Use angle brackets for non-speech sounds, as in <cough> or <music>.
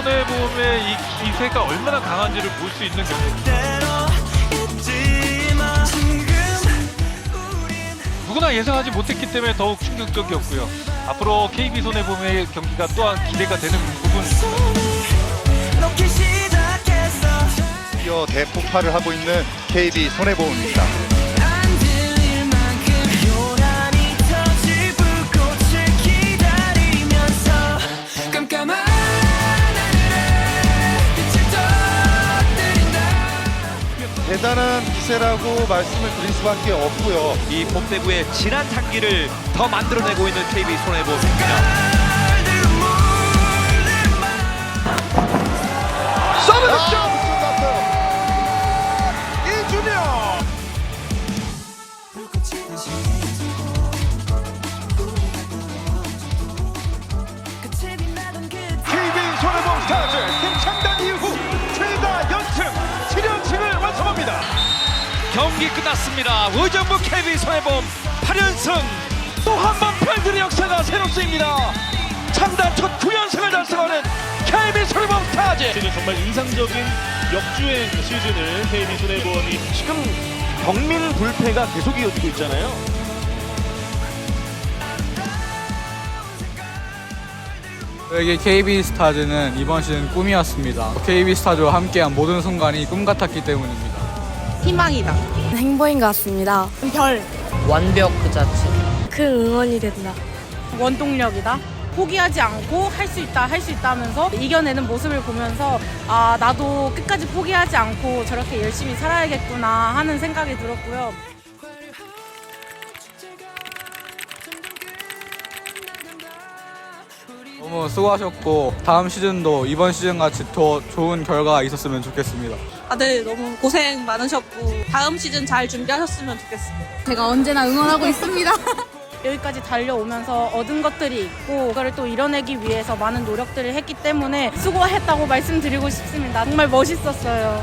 손해보험의 이 기세가 얼마나 강한지를 볼 수 있는 경기. 누구나 예상하지 못했기 때문에 더욱 충격적이었고요. 앞으로 KB 손해보험의 경기가 또한 기대가 되는 부분. 손을 놓기 시작했어 드디어 대폭발을 하고 있는 KB 손해보험입니다. 대단한 기세라고 말씀을 드릴 수밖에 없고요. 이 봄대구의 진한 향기를 더 만들어내고 있는 KB 손해보험입니다. 경기 끝났습니다. 의정부 KB 손해보험 8연승 또 한 번 팬들의 역사가 새로 쓰입니다. 창단 첫 9연승을 달성하는 KB 손해보험 스타즈 시즌 정말 인상적인 역주행 시즌을 KB 손해보험이 지금 경민 불패가 계속 이어지고 있잖아요. 저에게 KB 스타즈는 이번 시즌 꿈이었습니다. KB 스타즈와 함께한 모든 순간이 꿈 같았기 때문입니다. 희망이다. 행복인 것 같습니다. 별. 완벽 그 자체. 큰 응원이 된다. 원동력이다. 포기하지 않고 할 수 있다, 할 수 있다 하면서 이겨내는 모습을 보면서 아, 나도 끝까지 포기하지 않고 저렇게 열심히 살아야겠구나 하는 생각이 들었고요. 너무 수고하셨고 다음 시즌도 이번 시즌 같이 더 좋은 결과가 있었으면 좋겠습니다. 다들 너무 고생 많으셨고 다음 시즌 잘 준비하셨으면 좋겠습니다. 제가 언제나 응원하고 있습니다. <laughs> 여기까지 달려오면서 얻은 것들이 있고 그거를 또 이뤄내기 위해서 많은 노력들을 했기 때문에 수고했다고 말씀드리고 싶습니다. 정말 멋있었어요.